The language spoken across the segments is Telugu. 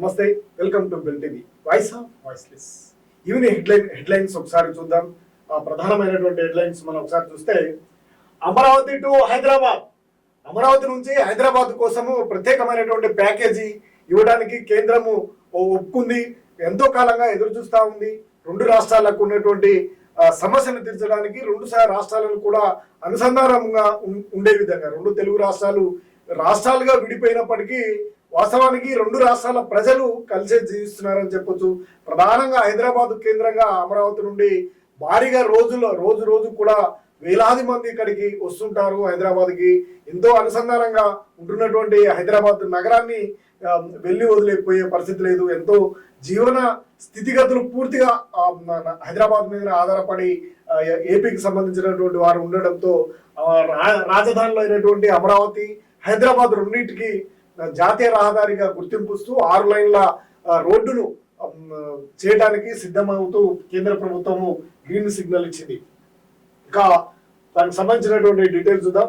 నమస్తే welcome to bill TV. Voice of voiceless. Evening headline headlines ఒకసారి చూద్దాం. ఆ ప్రధానమైనటువంటి హెడ్లైన్స్ మనం ఒకసారి చూస్తే అమరావతి టు హైదరాబాద్. అమరావతి నుంచి హైదరాబాద్ కోసము ప్రత్యేకమైనటువంటి ప్యాకేజీ ఇవ్వడానికి కేంద్రము ఓ- ఒప్పుకుంది. ఎంతో కాలంగా ఎదురు చూస్తూ ఉంది. రెండు రాష్ట్రాలకు ఉన్నటువంటి సమస్యను తీర్చడానికి రెండు రాష్ట్రాలను కూడా అనుసంధానంగా ఉం- ఉండే విధంగా రెండు తెలుగు రాష్ట్రాలు రాష్ట్రాలుగా విడిపోయినప్పటికీ వాస్తవానికి రెండు రాష్ట్రాల ప్రజలు కలిసే జీవిస్తున్నారని చెప్పొచ్చు. ప్రధానంగా హైదరాబాద్ కేంద్రంగా అమరావతి నుండి భారీగా రోజులో రోజు రోజు కూడా వేలాది మంది ఇక్కడికి వస్తుంటారు హైదరాబాద్కి. ఎంతో అనుసంధానంగా ఉంటున్నటువంటి హైదరాబాద్ నగరాన్ని వెళ్ళి వదిలేకపోయే పరిస్థితి లేదు. ఎంతో జీవన స్థితిగతులు పూర్తిగా మన హైదరాబాద్ మీద ఆధారపడి ఏపీకి సంబంధించినటువంటి వారు ఉండడంతో రా- రాజధానిలో అయినటువంటి అమరావతి హైదరాబాద్ రెండింటికి జాతీయ రహదారిగా గుర్తింపుస్తూ ఆరు లైన్ల రోడ్డును చేయడానికి సిద్ధమవుతూ కేంద్ర ప్రభుత్వము గ్రీన్ సిగ్నల్ ఇచ్చింది. ఇంకా దానికి సంబంధించినటువంటి డీటెయిల్స్ చూద్దాం.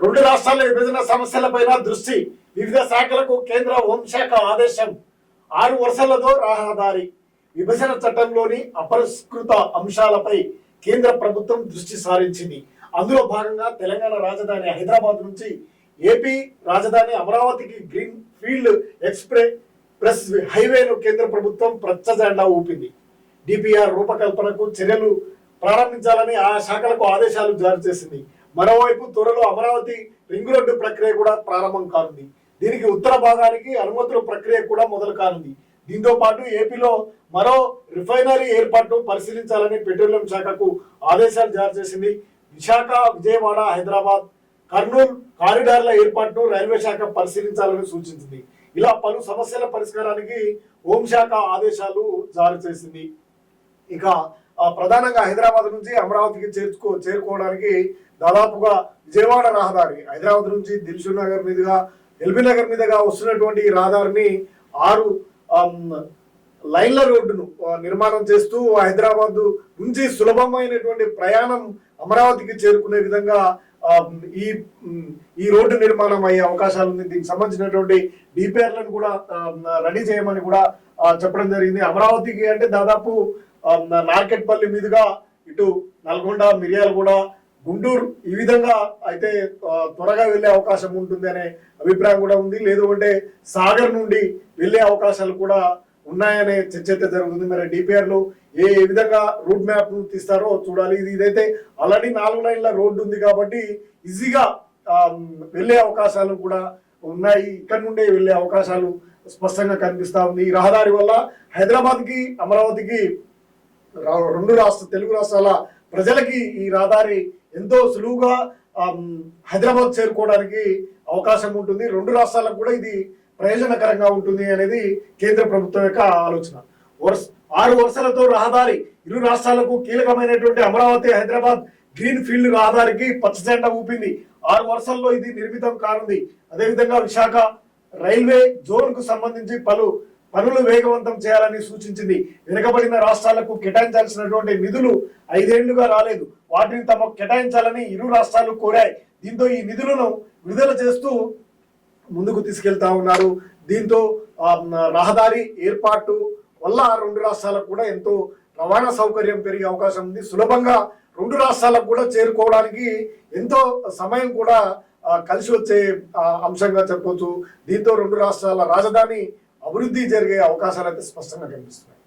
రెండు రాష్ట్రాల విభజన సమస్యలపైన దృష్టి వివిధ శాఖలకు కేంద్ర హోంశాఖ ఆదేశం. ఆరు వరుసలతో రహదారి విభజన చట్టంలోని అపరిష్కృత అంశాలపై కేంద్ర ప్రభుత్వం దృష్టి సారించింది. అందులో భాగంగా తెలంగాణ రాజధాని హైదరాబాద్ నుంచి ఏపీ రాజధాని అమరావతికి గ్రీన్ ఫీల్డ్ ఎక్స్ప్రెస్ ప్రెస్ హైవేను కేంద్ర ప్రభుత్వం ప్రత్యజెండా ఊపింది. డిపిఆర్ రూపకల్పనకు చర్యలు ప్రారంభించాలని ఆ శాఖలకు ఆదేశాలు జారీ చేసింది. మరోవైపు త్వరలో అమరావతి రింగ్ రోడ్డు ప్రక్రియ కూడా ప్రారంభం కానుంది. దీనికి ఉత్తర భాగానికి అనుమతుల ప్రక్రియ కూడా మొదలు కానుంది. దీంతో పాటు ఏపీలో మరో రిఫైనరీ ఏర్పాటును పరిశీలించాలని పెట్రోలియం శాఖకు ఆదేశాలు జారీ చేసింది. విశాఖ విజయవాడ హైదరాబాద్ కర్నూలు కారిడార్ల ఏర్పాటును రైల్వే శాఖ పరిశీలించాలని సూచించింది. ఇలా పలు సమస్యల పరిష్కారానికి హోంశాఖ ఆదేశాలు జారీ చేసింది. ఇక ప్రధానంగా హైదరాబాద్ నుంచి అమరావతికి చేర్చుకో చేరుకోవడానికి దాదాపుగా విజయవాడ రహదారి హైదరాబాద్ నుంచి దిల్షు నగర్ మీదుగా ఎల్బీ నగర్ మీదుగా వస్తున్నటువంటి ఈ రహదారిని ఆరు లైన్ల రోడ్డును నిర్మాణం చేస్తూ హైదరాబాద్ నుంచి సులభమైనటువంటి ప్రయాణం అమరావతికి చేరుకునే విధంగా ఈ ఈ రోడ్డు నిర్మాణం అయ్యే అవకాశాలు ఉంది దీనికి సంబంధించినటువంటి డిపిఆర్లను కూడా రెడీ చేయమని కూడా చెప్పడం జరిగింది. అమరావతికి అంటే దాదాపు నార్కెట్పల్లి మీదుగా ఇటు నల్గొండ మిర్యాలగూడ గుంటూరు ఈ విధంగా అయితే త్వరగా వెళ్ళే అవకాశం ఉంటుంది అనే అభిప్రాయం కూడా ఉంది. లేదు అంటే సాగర్ నుండి వెళ్ళే అవకాశాలు కూడా ఉన్నాయనే చర్చ అయితే జరుగుతుంది. మరి డిపిఆర్లు ఏ విధంగా రూట్ మ్యాప్ తీస్తారో చూడాలి. ఇది ఇదైతే ఆల్రెడీ నాలుగు లైన్ల రోడ్డు ఉంది కాబట్టి ఈజీగా వెళ్ళే అవకాశాలు కూడా ఉన్నాయి. ఇక్కడ నుండే వెళ్ళే అవకాశాలు స్పష్టంగా కనిపిస్తా ఉంది. ఈ రహదారి వల్ల హైదరాబాద్కి అమరావతికి రెండు రాష్ట్ర తెలుగు రాష్ట్రాల ప్రజలకి ఈ రహదారి ఎంతో సులువుగా హైదరాబాద్ చేరుకోవడానికి అవకాశం ఉంటుంది. రెండు రాష్ట్రాలకు కూడా ఇది ప్రయోజనకరంగా ఉంటుంది అనేది కేంద్ర ప్రభుత్వం యొక్క ఆలోచన. వరుస ఆరు వరుసలతో రహదారి ఇరు రాష్ట్రాలకు కీలకమైనటువంటి అమరావతి హైదరాబాద్ గ్రీన్ ఫీల్డ్ రహదారికి పచ్చజెండా ఊపింది. ఆరు వరుసల్లో ఇది నిర్మితం కానుంది. అదేవిధంగా విశాఖ రైల్వే జోన్కు సంబంధించి పలు పనులు వేగవంతం చేయాలని సూచించింది. వెనుకబడిన రాష్ట్రాలకు కేటాయించాల్సినటువంటి నిధులు ఐదేళ్ళుగా రాలేదు. వాటిని తమకు కేటాయించాలని ఇరు రాష్ట్రాలు కోరాయి. దీంతో ఈ నిధులను విడుదల చేస్తూ ముందుకు తీసుకెళ్తా ఉన్నారు. దీంతో రహదారి ఏర్పాటు వల్ల రెండు రాష్ట్రాలకు కూడా ఎంతో రవాణా సౌకర్యం పెరిగే అవకాశం ఉంది. సులభంగా రెండు రాష్ట్రాలకు కూడా చేరుకోవడానికి ఎంతో సమయం కూడా కలిసి వచ్చే అంశంగా చెప్పవచ్చు దీంతో రెండు రాష్ట్రాల రాజధాని అభివృద్ధి జరిగే అవకాశాలు అయితే స్పష్టంగా కనిపిస్తున్నాయి.